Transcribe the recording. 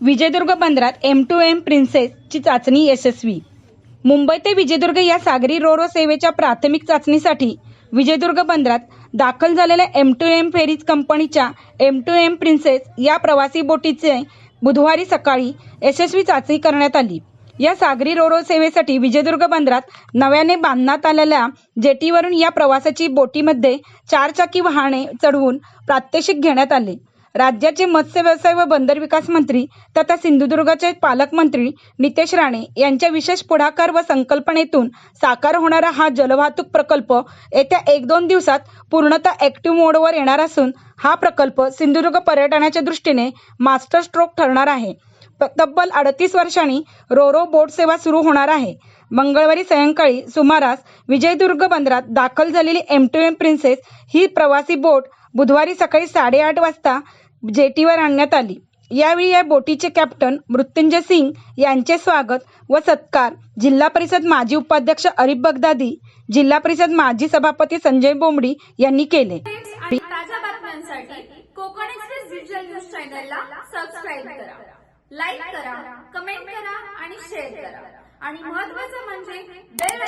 विजयदुर्ग बंदरात M two M प्रिन्सेसची चाचणी यशस्वी. मुंबई ते विजयदुर्ग या सागरी रोरो सेवेच्या प्राथमिक चाचणीसाठी विजयदुर्ग बंदरात दाखल झालेल्या एम टू एम फेरीज कंपनीच्या एम टू एम प्रिन्सेस या प्रवासी बोटीचे बुधवारी सकाळी यशस्वी चाचणी करण्यात आली. या सागरी रोरो सेवेसाठी विजयदुर्ग बंदरात नव्याने बांधण्यात आलेल्या जेटीवरून या प्रवासाची बोटीमध्ये चारचाकी वाहने चढवून प्रात्यक्षिक घेण्यात आले. राज्याचे मत्स्य व्यवसाय व बंदर विकास मंत्री तथा सिंधुदुर्गचे पालकमंत्री नितेश राणे यांच्या विशेष पुढाकार व संकल्पनेतून साकार होणारा हा जलवाहतूक प्रकल्प येत्या एक दोन दिवसात पूर्णतः ऍक्टिव्ह मोडवर येणार असून हा प्रकल्प सिंधुदुर्ग पर्यटनाच्या दृष्टीने मास्टर स्ट्रोक ठरणार आहे. तब्बल अडतीस वर्षांनी रोरो बोट सेवा सुरू होणार आहे. मंगळवारी सायंकाळी सुमारास विजयदुर्ग बंदरात दाखल झालेली एम टू एम प्रिन्सेस ही प्रवासी बोट बुधवारी सकाळी साडेआठ वाजता जेटीवर आणण्यात आली. यावेळी या बोटीचे कॅप्टन मृत्युंजय सिंग यांचे स्वागत व सत्कार जिल्हा परिषद माजी उपाध्यक्ष अरिफ बगदादी जिल्हा परिषद माजी सभापती संजय बोंबडी यांनी केले. ताज्या बातम्यांसाठी कोकण एक्सप्रेस डिजिटल न्यूज चॅनलला सबस्क्राईब करा. लाईक करा कमेंट करा आणि शेअर करा. आणि महत्वाचं म्हणजे बेल